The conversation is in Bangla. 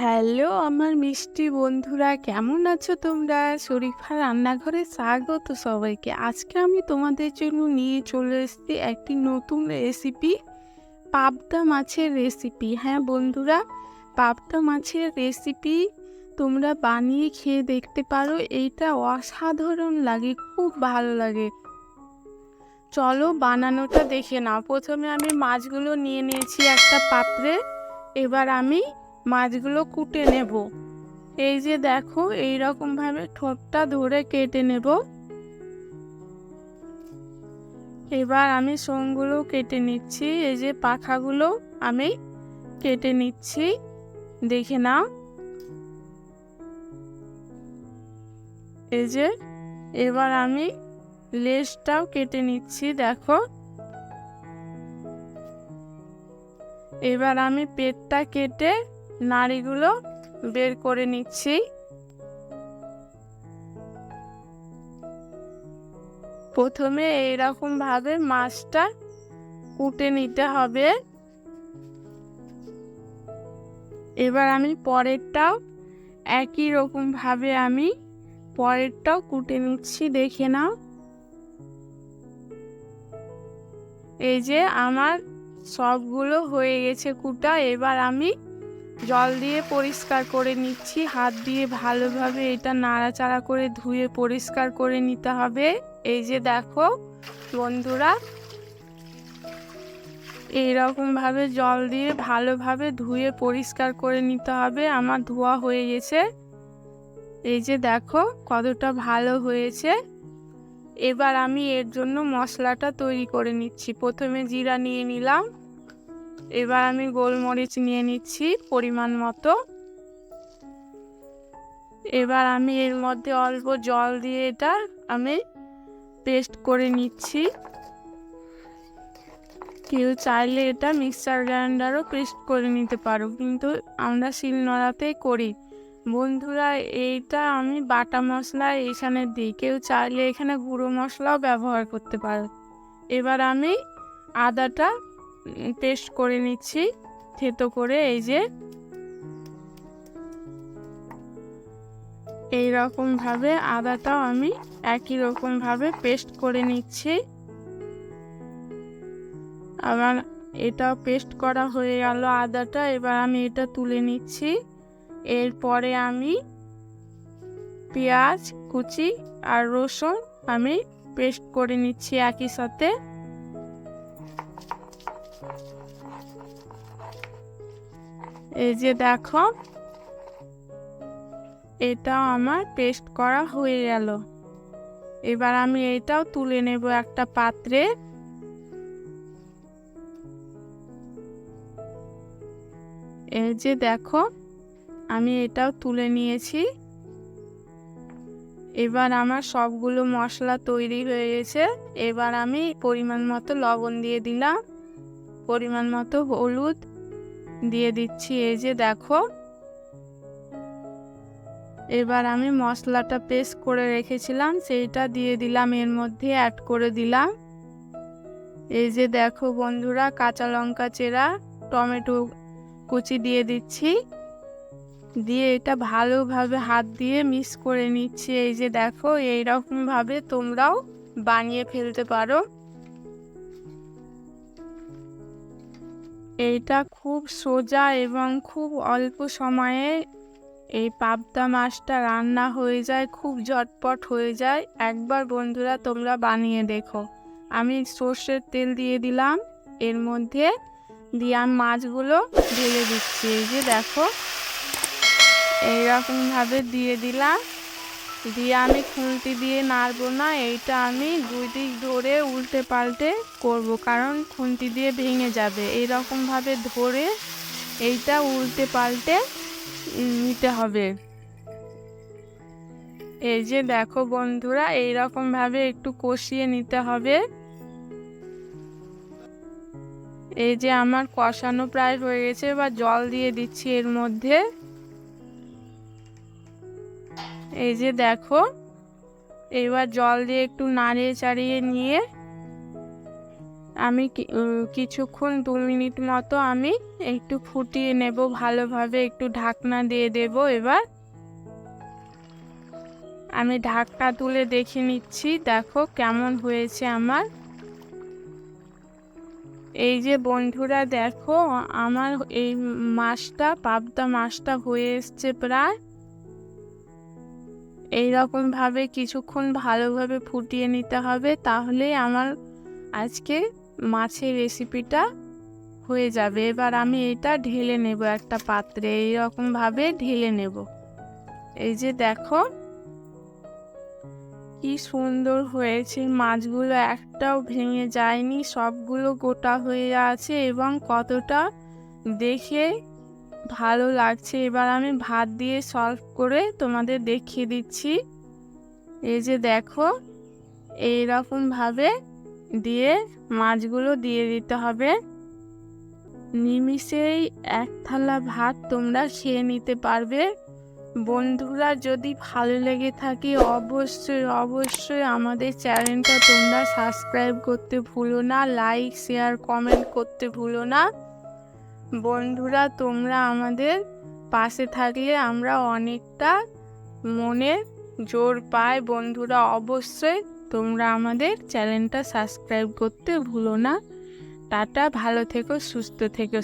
হ্যালো আমার মিষ্টি বন্ধুরা, কেমন আছো তোমরা? শরীফা রান্নাঘরে স্বাগত সবাইকে। আজকে আমি তোমাদের জন্য নিয়ে চলে এসেছি একটি নতুন রেসিপি পাবদা মাছের রেসিপি হ্যাঁ বন্ধুরা, পাবদা মাছের রেসিপি তোমরা বানিয়ে খেয়ে দেখতে পারো। এইটা অসাধারণ লাগে, খুব ভালো লাগে। চলো বানানোটা দেখে নাও। প্রথমে আমি মাছগুলো নিয়ে নিয়েছি একটা পাত্রে। এবার আমি মাছগুলো কুটে নেব। এই যে দেখো এই রকম ভাবে ঠোঁটটা ধরে কেটে নেব। এবার আমি সোমগুলো কেটে নিচ্ছি। এই যে পাখাগুলো আমি কেটে নিচ্ছি। দেখে নাও। এই যে এবার আমি লেজটাও কেটে নিচ্ছি, দেখো। এবার আমি পেটটা কেটে নাড়িগুলো বের করে নিচ্ছি। প্রথমে এইরকম ভাবে মাছটা কুটে নিতে হবে। এবার আমি পরেরটাও একই রকম ভাবে আমি পরেরটাও কুটে নিচ্ছি, দেখে নাও। এই যে আমার সবগুলো হয়ে গেছে কুটা, এবার আমি জল দিয়ে পরিষ্কার করে নিচ্ছি। হাত দিয়ে ভালোভাবে এটা নাড়াচাড়া করে ধুয়ে পরিষ্কার করে নিতে হবে। এই যে দেখো বন্ধুরা, এইরকমভাবে জল দিয়ে ভালোভাবে ধুয়ে পরিষ্কার করে নিতে হবে। আমার ধোয়া হয়ে গেছে। এই যে দেখো কতটা ভালো হয়েছে। এবার আমি এর জন্য মশলাটা তৈরি করে নিচ্ছি। প্রথমে জিরা নিয়ে নিলাম। এবার আমি গোলমরিচ নিয়ে নিচ্ছি পরিমাণ মতো। এবার আমি এর মধ্যে অল্প জল দিয়ে এটা আমি পেস্ট করে নিচ্ছি। কেউ চাইলে এটা মিক্সার গ্রাইন্ডারও পেস্ট করে নিতে পারো, কিন্তু আমরা শিলনোড়াতেই করি। বন্ধুরা, এইটা আমি বাটা মশলা এখানে দিই, কেউ চাইলে এখানে গুঁড়ো মশলাও ব্যবহার করতে পারো। এবার আমি আদাটা পেস্ট করে নিচ্ছি। থেতো করে এই যে এই রকম ভাবে আদাটাও আমি একই রকম ভাবে পেস্ট করে নিচ্ছি। আবার এটা পেস্ট করা হয়ে গেল আদাটা, এবার আমি এটা তুলে নিচ্ছি। এরপরে আমি পেঁয়াজ, কুচি আর রসুন আমি পেস্ট করে নিচ্ছি একই সাথে। এই যে দেখো, এটাও আমার পেস্ট করা হয়ে গেল। এবার আমি এটাও তুলে নেব একটা পাত্রে। এই যে দেখো, আমি এটাও তুলে নিয়েছি। এবার আমার সবগুলো মশলা তৈরি হয়ে গেছে। এবার আমি পরিমাণ মতো লবণ দিয়ে দিলাম। পরিমাণ মতো হলুদ দিয়ে দিচ্ছি, এই যে দেখো। এবার আমি মশলাটা পেস্ট করে রেখেছিলাম, সেইটা দিয়ে দিলাম, এর মধ্যে অ্যাড করে দিলাম। এই যে দেখো বন্ধুরা, কাঁচা লঙ্কা চেরা, টমেটো কুচি দিয়ে দিচ্ছি। দিয়ে এটা ভালোভাবে হাত দিয়ে মিক্স করে নিচ্ছি, এই যে দেখো, এইরকমভাবে তোমরাও বানিয়ে ফেলতে পারো। এইটা খুব সোজা এবং খুব অল্প সময়ে এই পাবদা মাছটা রান্না হয়ে যায়, খুব ঝটপট হয়ে যায়। একবার বন্ধুরা তোমরা বানিয়ে দেখো। আমি সর্ষের তেল দিয়ে দিলাম, এর মধ্যে দিয়ে আমি মাছগুলো ঢেলে দিচ্ছি। এই যে দেখো, এইরকমভাবে দিয়ে দিলাম। দিয়ে আমি খুন্তি দিয়ে নাড়বো না, এইটা আমি দুই দিক ধরে উল্টে পাল্টে করব, কারণ খুন্তি দিয়ে ভেঙে যাবে। এইরকমভাবে ধরে এইটা উল্টে পাল্টে নিতে হবে। এই যে দেখো বন্ধুরা, এইরকমভাবে একটু কষিয়ে নিতে হবে। এই যে আমার কষানো প্রায় হয়ে গেছে বা জল দিয়ে দিচ্ছি এর মধ্যে। এই যে দেখো এবার জল দিয়ে একটু নাড়িয়ে চাড়িয়ে নিয়ে আমি কিছুক্ষণ দু মিনিট মতো আমি একটু ফুটিয়ে নেব, ভালোভাবে একটু ঢাকনা দিয়ে দেব এবার। আমি ঢাকনা তুলে দেখে নিচ্ছি, দেখো কেমন হয়েছে আমার। এই যে বন্ধুরা দেখো, আমার এই মাছটা পাবদা মাছটা হয়ে এসছে প্রায়। এইরকম ভাবে কিছুক্ষণ ভালোভাবে ফুটিয়ে নিতে হবে, তাহলে আমার আজকে মাছের রেসিপিটা হয়ে যাবে। এবার আমি এটা ঢেলে নেব একটা পাত্রে, এইরকম ভাবে ঢেলে নেব। এই যে দেখো, কি সুন্দর হয়েছে। মাছগুলো একটাও ভেঙে যায়নি, সবগুলো গোটা হয়ে আছে এবং কতটা দেখে ভালো লাগছে। এবার আমি ভাত দিয়ে সলভ করে তোমাদের দেখিয়ে দিচ্ছি। এই যে দেখো এইরকম ভাবে দিয়ে মাছগুলো দিয়ে দিতে হবে। নিমিষেই এক থালা ভাত তোমরা খেয়ে নিতে পারবে। বন্ধুরা, যদি ভালো লেগে থাকে অবশ্যই অবশ্যই আমাদের চ্যানেলটা তোমরা সাবস্ক্রাইব করতে ভুলো না লাইক শেয়ার কমেন্ট করতে ভুলো না। বন্ধুরা, তোমরা আমাদের পাশে থাকলে আমরা অনেকটা মনে জোর পাই। বন্ধুরা, অবশ্যই তোমরা আমাদের চ্যানেলটা সাবস্ক্রাইব করতে ভুলো না। টাটা, ভালো থেকো, সুস্থ থেকো।